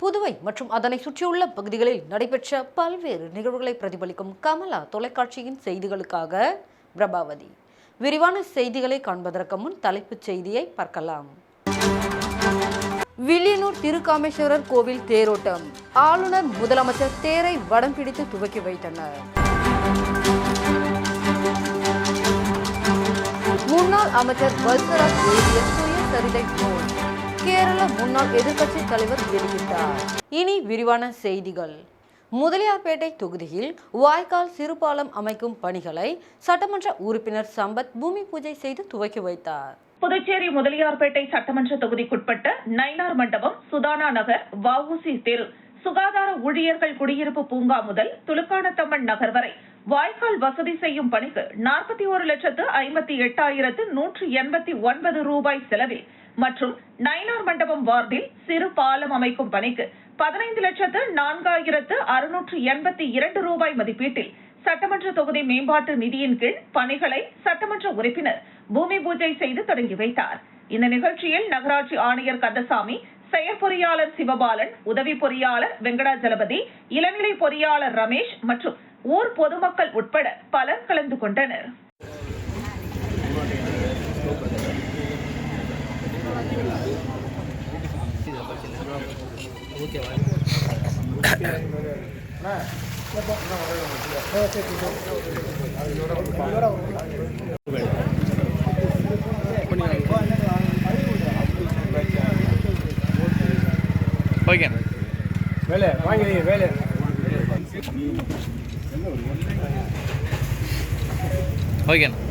புதுவை மற்றும் அதனை சுற்றியுள்ள பகுதிகளில் நடைபெற்ற பல்வேறு நிகழ்வுகளை பிரதிபலிக்கும் கமலா தொலைக்காட்சியின் செய்திகளுக்காக பிரபாவதி. விரிவான செய்திகளை காண்பதற்கு முன் தலைப்புச் செய்தியை பார்க்கலாம். வில்லியனூர் திருக்காமேஸ்வரர் கோவில் தேரோட்டம். ஆளுநர் முதலமைச்சர் தேரை வடம் பிடித்து துவக்கி வைத்தனர். முன்னாள் அமைச்சர் வல்சராஜ் எழுதிய சுயசரிதை நூல் கேரள முன்னாள் எதிர்க்கட்சி தலைவர் வெளியிட்டார். இனி விரிவான செய்திகள். முதலியார்பேட்டை தொகுதியில் வாய்க்கால் சிறுபாலம் அமைக்கும் பணிகளை சட்டமன்ற உறுப்பினர் சம்பத் பூமி பூஜை செய்து துவக்கி வைத்தார். புதுச்சேரி முதலியார்பேட்டை சட்டமன்ற தொகுதிக்குட்பட்ட நைனார் மண்டபம் சுதானா நகர் வஉசி தெரு சுகாதார ஊழியர்கள் குடியிருப்பு பூங்கா முதல் துலுக்கானத்தம்மன் நகர் வரை வாய்க்கால் வசதி செய்யும் பணிக்கு நாற்பத்தி ஒரு லட்சத்து ஐம்பத்தி எட்டாயிரத்து நூற்று எண்பத்தி ஒன்பது ரூபாய் செலவில் மற்றும் நயினார் மண்டபம் வார்டில் சிறு பாலம் அமைக்கும் பணிக்கு பதினைந்து லட்சத்து நான்காயிரத்து அறுநூற்று எண்பத்தி இரண்டு ரூபாய் மதிப்பீட்டில் சட்டமன்ற தொகுதி மேம்பாட்டு நிதியின் கீழ் பணிகளை சட்டமன்ற உறுப்பினர் பூமி பூஜை செய்து தொடங்கி வைத்தார். இந்த நிகழ்ச்சியில் நகராட்சி ஆணையர் கந்தசாமி செயற்பொறியாளர் சிவபாலன் உதவி பொறியாளர் வெங்கடாஜலபதி இளநிலை பொறியாளர் ரமேஷ் மற்றும் ஊர் பொதுமக்கள் உட்பட பலர் கலந்து கொண்டனர். ஓகே. வேலை வாங்கி வேலை. ஓகேண்ணா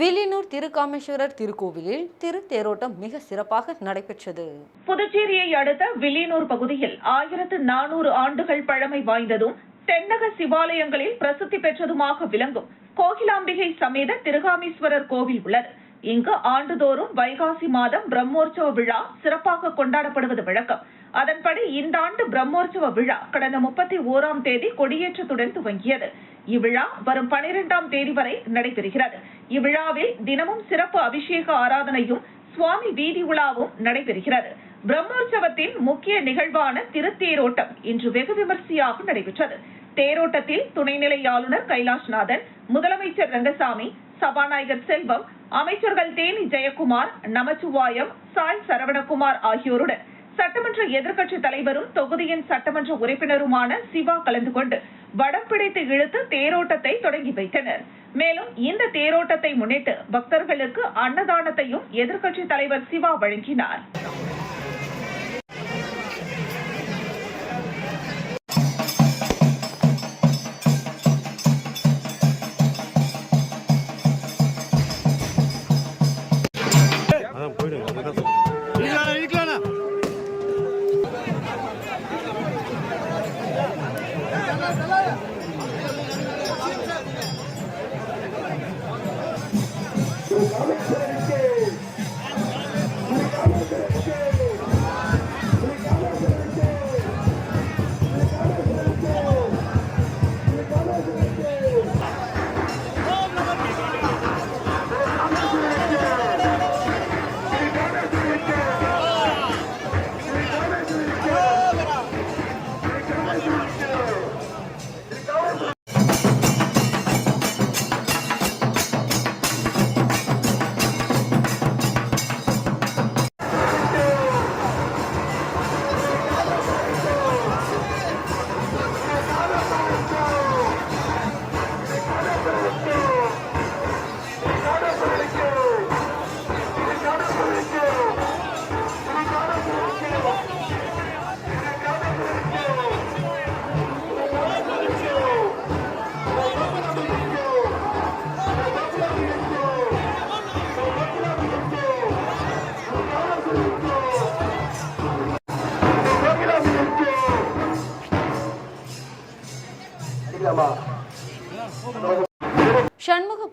வில்லியனூர் திருக்காமேஸ்வரர் திருக்கோவிலில் திரு தேரோட்டம் மிக சிறப்பாக நடைபெற்றது. புதுச்சேரியை அடுத்த வில்லியனூர் பகுதியில் ஆயிரத்து நானூறு ஆண்டுகள் பழமை வாய்ந்ததும் தென்னக சிவாலயங்களில் பிரசித்தி பெற்றதுமாக விளங்கும் கோகிலாம்பிகை சமேத திருகாமீஸ்வரர் கோவில் உள்ளது. இங்கு ஆண்டுதோறும் வைகாசி மாதம் பிரம்மோற்சவ விழா சிறப்பாக கொண்டாடப்படுவது வழக்கம். அதன்படி இந்த ஆண்டு பிரம்மோற்சவ விழா கடந்த முப்பத்தி ஓராம் தேதி கொடியேற்றத்துடன் துவங்கியது. இவ்விழா வரும் பனிரெண்டாம் தேதி வரை நடைபெறுகிறது. இவ்விழாவில் தினமும் சிறப்பு அபிஷேக ஆராதனையும் சுவாமி வீதி உலாவும் நடைபெறுகிறது. பிரம்மோற்சவத்தின் முக்கிய நிகழ்வான திருத்தேரோட்டம் இன்று வெகு விமர்சையாக நடைபெற்றது. தேரோட்டத்தில் துணைநிலை ஆளுநர் கைலாஷ்நாதன் முதலமைச்சர் ரங்கசாமி சபாநாயகர் செல்வம் அமைச்சர்கள் தேனி ஜெயக்குமார் நமச்சிவாயம் சாய் சரவணகுமார் ஆகியோருடன் சட்டமன்ற எதிர்க்கட்சி தலைவரும் தொகுதியின் சட்டமன்ற உறுப்பினருமான சிவா கலந்து கொண்டு வடம் பிடித்து இழுத்து தேரோட்டத்தை தொடங்கி வைத்தனர். மேலும் இந்த தேரோட்டத்தை முன்னிட்டு பக்தர்களுக்கு அன்னதானத்தையும் எதிர்க்கட்சி தலைவர் சிவா வழங்கினார்.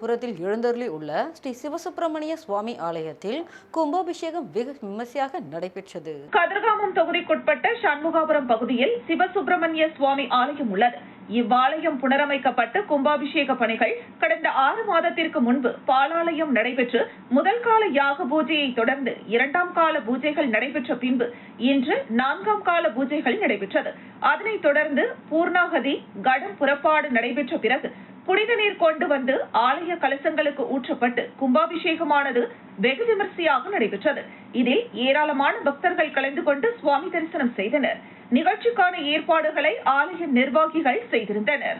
சண்முகபுரத்தில் எழுந்தருளி உள்ள ஸ்ரீ சிவசுப்பிரமணிய சுவாமி ஆலயத்தில் கும்பாபிஷேகம் வெகு விமர்சையாக நடைபெற்றது. கதிர்காமம் தொகுதிக்குட்பட்ட சண்முகாபுரம் பகுதியில் சிவசுப்பிரமணிய சுவாமி ஆலயம் உள்ளது. இவ்வாலயம் புனரமைக்கப்பட்டு கும்பாபிஷேக பணிகள் கடந்த ஆறு மாதத்திற்கு முன்பு பாலாலயம் நடைபெற்று முதல் கால யாக பூஜையை தொடர்ந்து இரண்டாம் கால பூஜைகள் நடைபெற்ற பின்பு இன்று நான்காம் கால பூஜைகள் நடைபெற்றது. அதனைத் தொடர்ந்து பூர்ணாகதி கடம் புறப்பாடு நடைபெற்ற பிறகு புனித நீர் கொண்டு வந்து ஆலய கலசங்களுக்கு ஊற்றப்பட்டு கும்பாபிஷேகமானது வெகு விமர்சையாக நடைபெற்றது. இதில் ஏராளமான பக்தர்கள் கலந்து கொண்டு சுவாமி தரிசனம் செய்தனர். நிகழ்ச்சிக்கான ஏற்பாடுகளை ஆலய நிர்வாகிகள் செய்திருந்தனர்.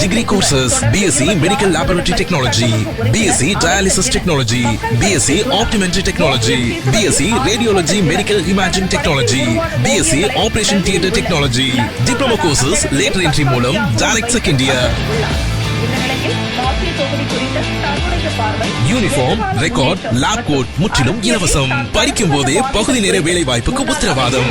degree courses BSc medical laboratory technology BSc dialysis technology BSc optometry technology BSc radiology medical imaging technology BSc operation theatre technology diploma courses lateral entry மூலம் டைரக்ட் செகண்ட் இயர் இந்த நிலையில் மாசி தொகுதி குறித்த தன்னுடைய பார்வை யூனிஃபார்ம் ரெக்கார்ட் லேப் கோட் முற்றிலும் இலவசம். படிக்கும் போதே பகுதி நேர வேலை வாய்ப்புக்கு உத்தரவாதம்.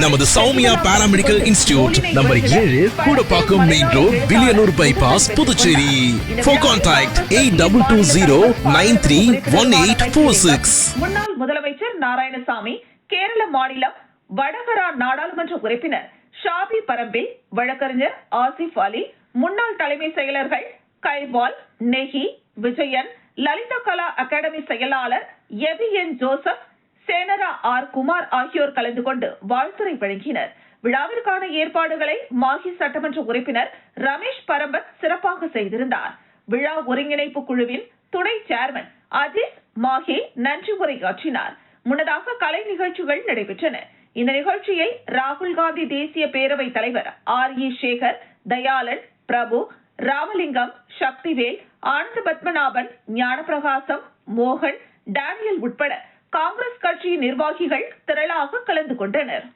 நமது சௌமியா பாராமெடிக்கல் இன்ஸ்டிடியூட் நம்பர் ஏழு Koodapakkam main road Villianur bypass Puducherry. For contact eight double two zero nine three one eight four six முன்னாள் முதலமைச்சர் நாராயணசாமி கேரள மாநிலம் வடகரா நாடாளுமன்ற உறுப்பினர் ஷாபி பரம்பில் வழக்கறிஞர் ஆசிப் அலி முன்னாள் தலைமை செயலர்கள் கைவால் நெஹி விஜயன் லலிதா கலா அகாடமி செயலாளர் எபி என் ஜோசப் சேனரா ஆர் குமார் ஆகியோர் கலந்து கொண்டு வாழ்த்துரை வழங்கினர். விழாவிற்கான ஏற்பாடுகளை மாஹி சட்டமன்ற உறுப்பினர் ரமேஷ் பரம்பத் சிறப்பாக செய்திருந்தார். விழா ஒருங்கிணைப்பு குழுவின் துணை சேர்மன் அஜித் மாஹே நன்றி உரையாற்றினார். முன்னதாக கலை நிகழ்ச்சிகள் நடைபெற்றன. இந்த நிகழ்ச்சியை ராகுல் காந்தி தேசிய பேரவை தலைவர் ஆர் இ சேகர் தயாளன் பிரபு ராமலிங்கம் சக்திவேல் ஆனந்த பத்மநாபன் ஞானபிரகாசம் மோகன் டேனியல் உட்பட காங்கிரஸ் கட்சியின் நிர்வாகிகள் திரளாக கலந்து கொண்டனர்.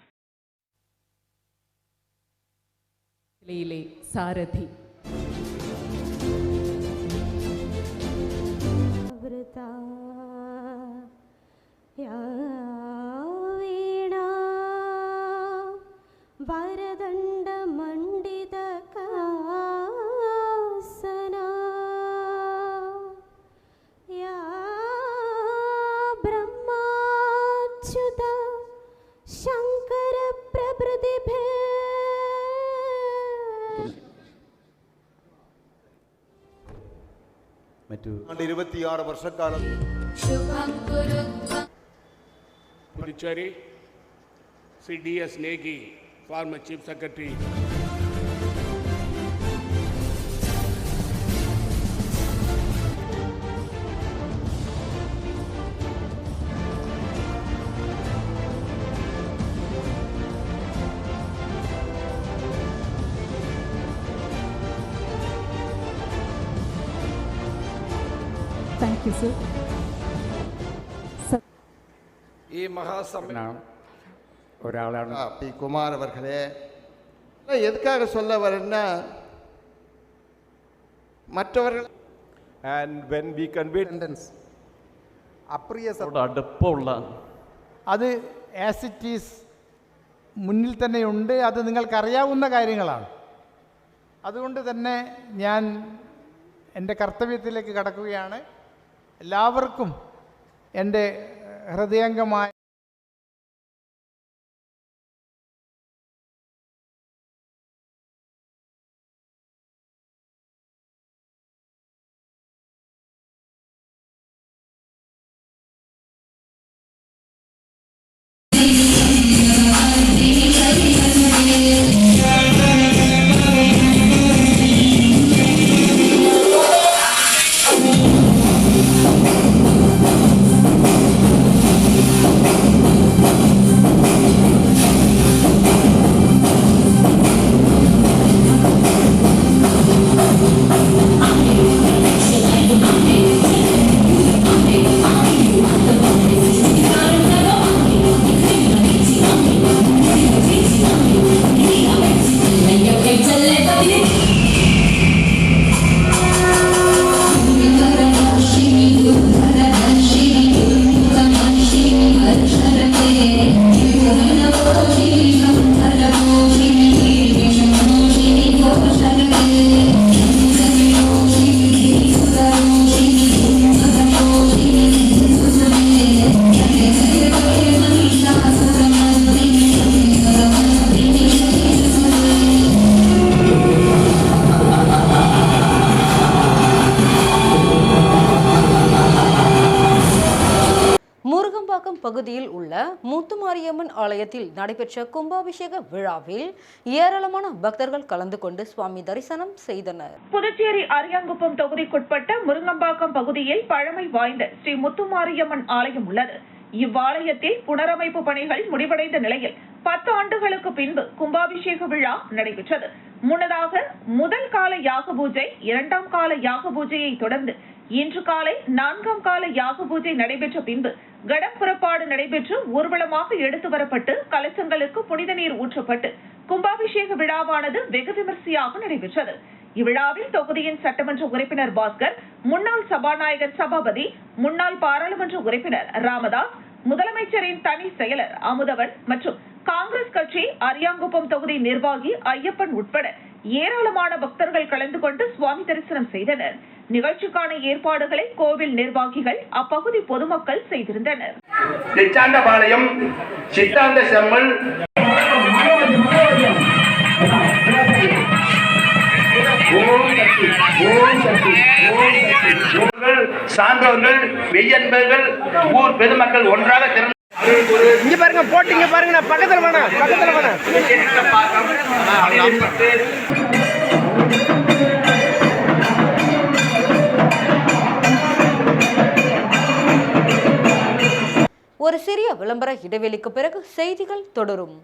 சாரதி. या शङ्करप्रभृतिभिः മറ്റു ആണ്ട് ഇരുപത്തിയാറ് വർഷക്കാലം Puducherry, CDS Negi, former Chief Secretary. Thank you sir ഈ മഹാസമ്മേളനം நான் ஒரு ஆளான ஆ, பி குமார் அவர்களே நான் எதுக்காக சொல்ல வரேன்னா மற்றவர்கள் and when we convey அப்ரிய അടുപ്പമുള്ള അത് ആസ് ഇറ്റ് ഈസ് മുന്നിൽ തന്നെയുണ്ട് അത് നിങ്ങൾക്കറിയാവുന്ന കാര്യങ്ങളാണ് അതുകൊണ്ട് തന്നെ ഞാൻ എൻ്റെ കർത്തവ്യത്തിലേക്ക് കടക്കുകയാണ് എല്ലാവർക്കും എന്റെ ഹൃദയംഗമായ ஆலயத்தில் நடைபெற்ற கும்பாபிஷேக விழாவில் ஏராளமான பக்தர்கள் கலந்து கொண்டு சுவாமி தரிசனம் செய்தனர். புதுச்சேரி அரியாங்குப்பம் தொகுதிக்குட்பட்ட முருங்கம்பாக்கம் பகுதியில் பழமை வாய்ந்த ஸ்ரீ முத்துமாரியம்மன் ஆலயம் உள்ளது. இவ்வாலயத்தில் புனரமைப்பு பணிகள் முடிவடைந்த நிலையில் பத்து ஆண்டுகளுக்கு பின்பு கும்பாபிஷேக விழா நடைபெற்றது. முன்னதாக முதல் கால யாக பூஜை இரண்டாம் கால யாக பூஜையை தொடர்ந்து இன்று காலை நான்காம் கால யாக பூஜை நடைபெற்ற பின்பு கடம் புறப்பாடு நடைபெற்று ஊர்வலமாக எடுத்து வரப்பட்டு கலசங்களுக்கு புனித நீர் ஊற்றப்பட்டு கும்பாபிஷேக விழாவானது வெகு விமர்சையாக நடைபெற்றது. இவ்விழாவில் தொகுதியின் சட்டமன்ற உறுப்பினர் பாஸ்கர் முன்னாள் சபாநாயகர் சபாபதி முன்னாள் பாராளுமன்ற உறுப்பினர் ராமதாஸ் முதலமைச்சரின் தனி செயலர் அமுதவன் மற்றும் காங்கிரஸ் கட்சி அரியாங்குப்பம் தொகுதி நிர்வாகி ஐயப்பன் உட்பட ஏராளமான பக்தர்கள் கலந்து கொண்டு சுவாமி தரிசனம் செய்தனர். நிகழ்ச்சிக்கான ஏற்பாடுகளை கோவில் நிர்வாகிகள் அப்பகுதி பொதுமக்கள் செய்திருந்தனர். நிச்சாண்டபாளையம் சித்தாந்த செம்மல் சான்றோர்கள் மெய்யன்பர்கள் ஊர் பெருமக்கள் ஒன்றாக இங்க பாருங்க போட்டு இங்க பாருங்க நான் பக்கத்துல ஒரு சிறிய விளம்பர இடைவெளிக்கு பிறகு செய்திகள் தொடரும்.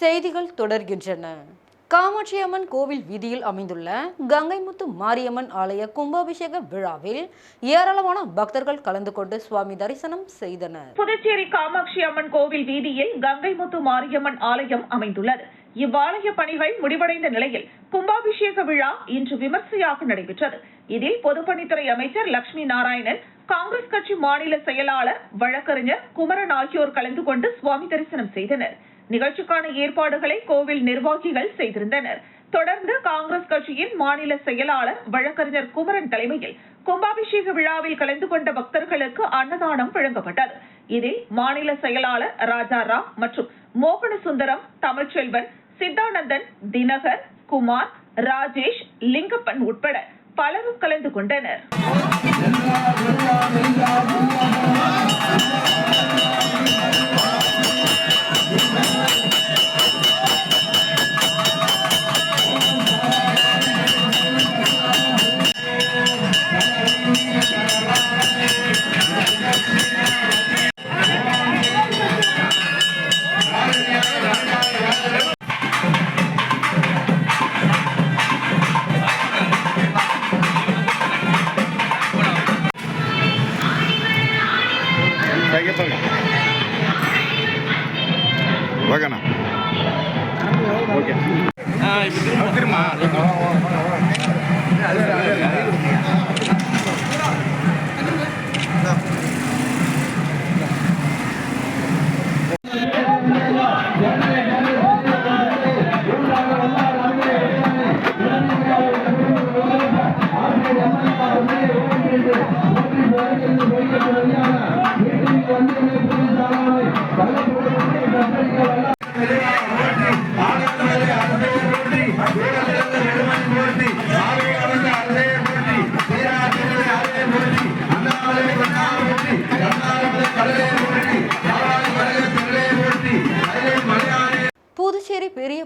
செய்திகள் தொடர்கின்றன. காமாட்சி அம்மன் கோவில் வீதியில் அமைந்துள்ள கங்கைமுத்து மாரியம்மன் ஆலய கும்பாபிஷேக விழாவில் ஏராளமான பக்தர்கள் கலந்து கொண்டு சுவாமி தரிசனம் செய்தனர். புதுச்சேரி காமாட்சி அம்மன் கோவில் வீதியில் கங்கைமுத்து மாரியம்மன் ஆலயம் அமைந்துள்ளது. இவ்வாலய பணிகள் முடிவடைந்த நிலையில் கும்பாபிஷேக விழா இன்று விமர்சையாக நடைபெற்றது. இதில் பொதுப்பணித்துறை அமைச்சர் லட்சுமி நாராயணன் காங்கிரஸ் கட்சி மாநில செயலாளர் வழக்கறிஞர் குமரன் ஆகியோர் கலந்து கொண்டு சுவாமி தரிசனம் செய்தனர். நிகழ்ச்சிக்கான ஏற்பாடுகளை கோவில் நிர்வாகிகள் செய்திருந்தனர். தொடர்ந்து காங்கிரஸ் கட்சியின் மாநில செயலாளர் வழக்கறிஞர் குமரன் தலைமையில் கும்பாபிஷேக விழாவில் கலந்து கொண்ட பக்தர்களுக்கு அன்னதானம் வழங்கப்பட்டது. இதில் மாநில செயலாளர் ராஜாராம் மற்றும் மோகன சுந்தரம் தமிழ்ச்செல்வன் சித்தானந்தன் தினகர் குமார் ராஜேஷ் லிங்கப்பன் உட்பட பலரும் கலந்து கொண்டனர். ஓகேண்ணா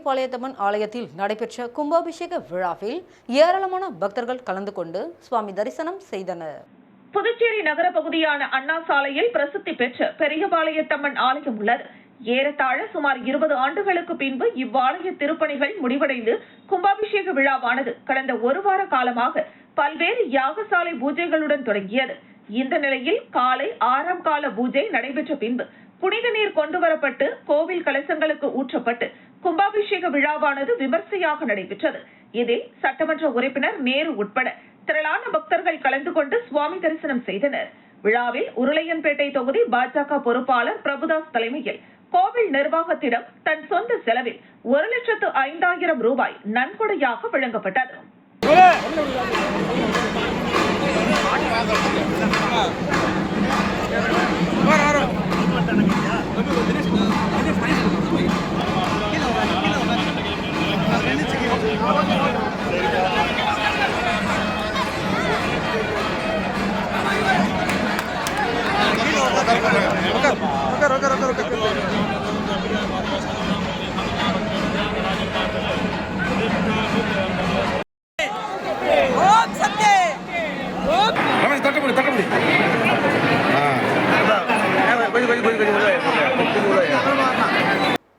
பாளையத்தம்மன் ஆலயத்தில் நடைபெற்ற கும்பாபிஷேக விழாவில் ஏராளமான பக்தர்கள் கலந்து கொண்டு சுவாமி தரிசனம் செய்தனர். புதுச்சேரி நகர பகுதியான அண்ணா சாலையில் பிரசித்தி பெற்ற பெரியபாளையத்தம்மன் ஆலயம் உள்ளது. ஏறத்தாழ சுமார் இருபது ஆண்டுகளுக்கு பின்பு இவ்வாலய திருப்பணிகள் முடிவடைந்து கும்பாபிஷேக விழாவானது கடந்த ஒரு வார காலமாக பல்வேறு யாகசாலை பூஜைகளுடன் தொடங்கியது. இந்த நிலையில் காலை ஆறாம் கால பூஜை நடைபெற்ற பின்பு புனித நீர் கொண்டு வரப்பட்டு கோவில் கலசங்களுக்கு ஊற்றப்பட்டு கும்பாபிஷேக விழாவானது விமர்சையாக நடைபெற்றது. இதில் சட்டமன்ற உறுப்பினர் நேரு உட்பட திரளான பக்தர்கள் கலந்து கொண்டு சுவாமி தரிசனம் செய்தனர். விழாவில் உருளையன்பேட்டை தொகுதி பாஜக பொறுப்பாளர் பிரபுதாஸ் தலைமையில் கோவில் நிர்வாகத்திடம் தன் சொந்த செலவில் ஒரு லட்சத்து ஐந்தாயிரம் ரூபாய் நன்கொடையாக வழங்கப்பட்டது. தட்டப்படி தட்டப்படி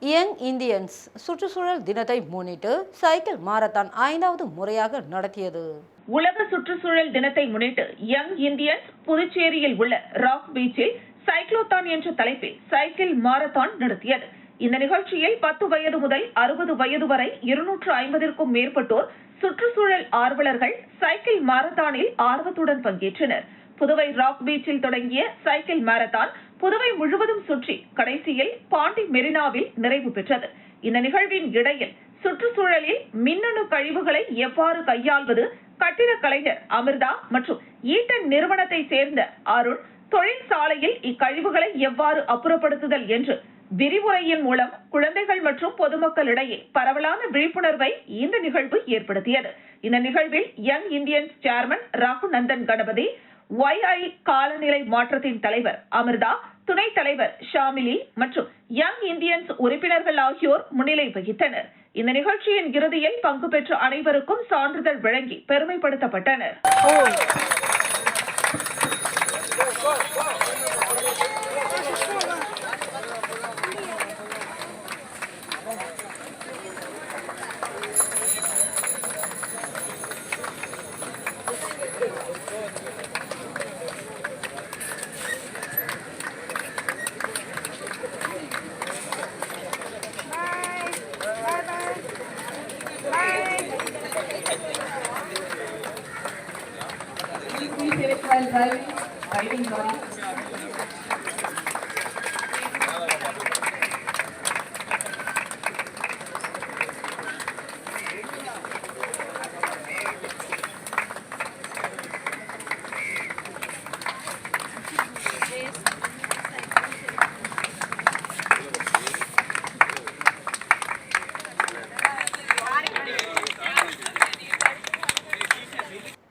யங் இந்தியன்ஸ் சுற்றுச்சூழல் தினத்தை முன்னிட்டு சைக்கிள் மாரத்தான் ஐந்தாவது முறையாக நடத்தியது. உலக சுற்றுச்சூழல் தினத்தை முன்னிட்டு யங் இந்தியன்ஸ் புதுச்சேரியில் உள்ள ராக் பீச்சில் சைக்ளோத்தான் என்ற தலைப்பில் சைக்கிள் மாரத்தான் நடத்தியது. இந்த நிகழ்ச்சியில் பத்து வயது முதல் அறுபது வயது வரை இருநூற்று ஐம்பதிற்கும் மேற்பட்டோர் சுற்றுச்சூழல் ஆர்வலர்கள் சைக்கிள் மாரத்தானில் ஆர்வத்துடன் பங்கேற்றனர். புதுவை ராக் பீச்சில் தொடங்கிய சைக்கிள் மாரத்தான் புதுவை முழுவதும் சுற்றி கடைசியில் பாண்டி மெரினாவில் நிறைவு பெற்றது. இந்த நிகழ்வின் இடையில் சுற்றுச்சூழலில் மின்னணு கழிவுகளை எவ்வாறு கையாள்வது கட்டிடக் கலைஞர் அமிர்தா மற்றும் ஈட்டன் நிறுவனத்தை சேர்ந்த அருண் தொழிற்சாலையில் இக்கழிவுகளை எவ்வாறு அப்புறப்படுத்துதல் என்று விரிவுரையின் மூலம் குழந்தைகள் மற்றும் பொதுமக்களிடையே பரவலான விழிப்புணர்வை இந்த நிகழ்வு ஏற்படுத்தியது. இந்த நிகழ்வில் young Indians chairman Raghunandan Ganapathi Y I காலநிலை மாற்றத்தின் தலைவர் அமிர்தா துணைத் தலைவர் ஷாமிலி மற்றும் யங் இந்தியன்ஸ் உறுப்பினர்கள் ஆகியோர் முன்னிலை வகித்தனர். இந்த நிகழ்ச்சியின் இறுதியில் பங்கு பெற்ற அனைவருக்கும் சான்றிதழ் வழங்கி பெருமைப்படுத்தப்பட்டனர்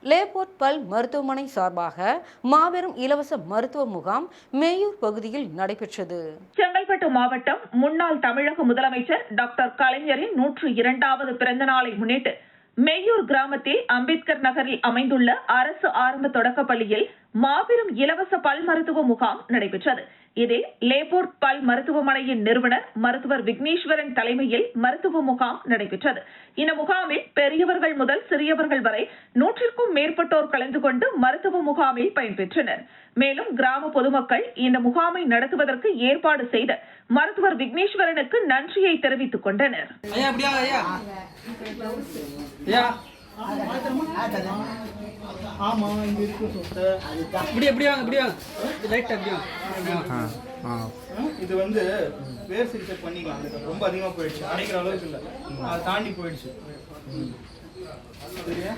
லேபோர்ட் பல் மருத்துவமனை சார்பாக மாபெரும் இலவச மருத்துவ முகாம் மேயூர் பகுதியில் நடைபெற்றது. செங்கல்பட்டு மாவட்டம் முன்னாள் தமிழக முதலமைச்சர் டாக்டர் கலைஞரின் நூற்று இரண்டாவது பிறந்த நாளை முன்னிட்டு மெய்யூர் கிராமத்தில் அம்பேத்கர் நகரில் அமைந்துள்ள அரசு ஆரம்ப தொடக்கப் பள்ளியில் மாபெரும் இலவச பல் மருத்துவ முகாம் நடைபெற்றது. இதில் லேபோர்ட் பல் மருத்துவமனையின் நிறுவனர் மருத்துவர் விக்னேஸ்வரன் தலைமையில் மருத்துவ முகாம் நடைபெற்றது. இந்த முகாமில் பெரியவர்கள் முதல் சிறியவர்கள் வரை நூற்றிற்கும் மேற்பட்டோர் கலந்து கொண்டு மருத்துவ முகாமில் பயன்பெற்றனர். மேலும் கிராம பொதுமக்கள் இந்த முகாமை நடத்துவதற்கு ஏற்பாடு செய்த மருத்துவர் விக்னேஸ்வரனுக்கு நன்றியை தெரிவித்துக் கொண்டனர். அப்படியா ஆமா இங்க இருக்கு இப்படி எப்படி வாங்க இப்படி வாங்க. லைட் அப்படி வாங்க இது வந்து வேர் சிகிச்சை பண்ணிக்கலாம். அதுக்கு ரொம்ப அதிகமா போயிடுச்சு. அடைக்கிற அளவுக்கு இல்ல. அதை தாண்டி போயிடுச்சு. சரியா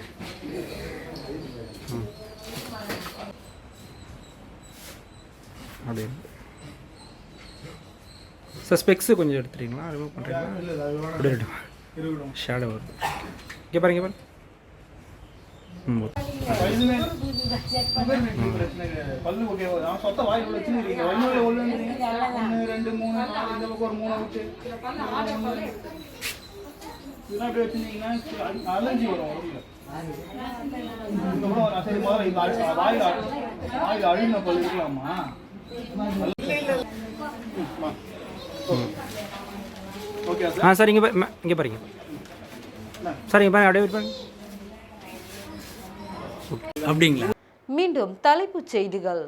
அப்படி சார் ஸ்பெக்ஸு கொஞ்சம் எடுத்துறீங்களா ரிமூவ் பண்ணுறீங்களா ஷேடோ வருது. இங்கே பாருங்க பாருங்க. பல்லு ஓகே நான் சொத்த வாயில் உள்ள உள்ள ஒன்று ரெண்டு மூணு இந்த பக்கம் ஒரு மூணு விட்டு இதெல்லாம் வச்சுருந்தீங்கன்னா அலர்ஜி வரும் உடம்புல இதுக்கப்புறம் சரி முதல்ல இந்த வாயில் வாயில் அழுகின பல்லு இருக்கலாமா ஓகே சார் ஆ சார் இங்கே இங்கே பாருங்க. சார் இங்கே பாருங்க அப்படியே வெயிட் பண்ணுங்க. அப்படிங்களா? மீண்டும் தலைப்புச் செய்திகள்.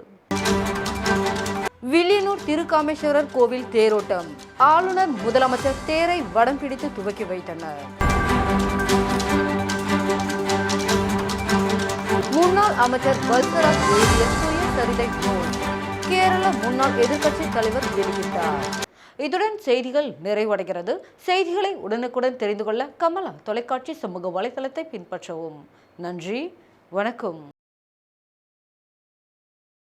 வில்லியனூர் திருக்காமேஸ்வரர் கோவில் தேரோட்டம். ஆளுநர் முதலமைச்சர் தேரை வடம் பிடித்து துவக்கி வைத்தனர். முன்னாள் அமைச்சர் பல்சராஜ் எழுதிய சுயசரிதை நூல் கேரள முன்னாள் எதிர்க்கட்சி தலைவர் வெளியிட்டார். இதுடன் செய்திகள் நிறைவடைகிறது. செய்திகளை உடனுக்குடன் தெரிந்து கொள்ள கமலா தொலைக்காட்சி சமூக வலைதளத்தை பின்பற்றவும். நன்றி வணக்கம்.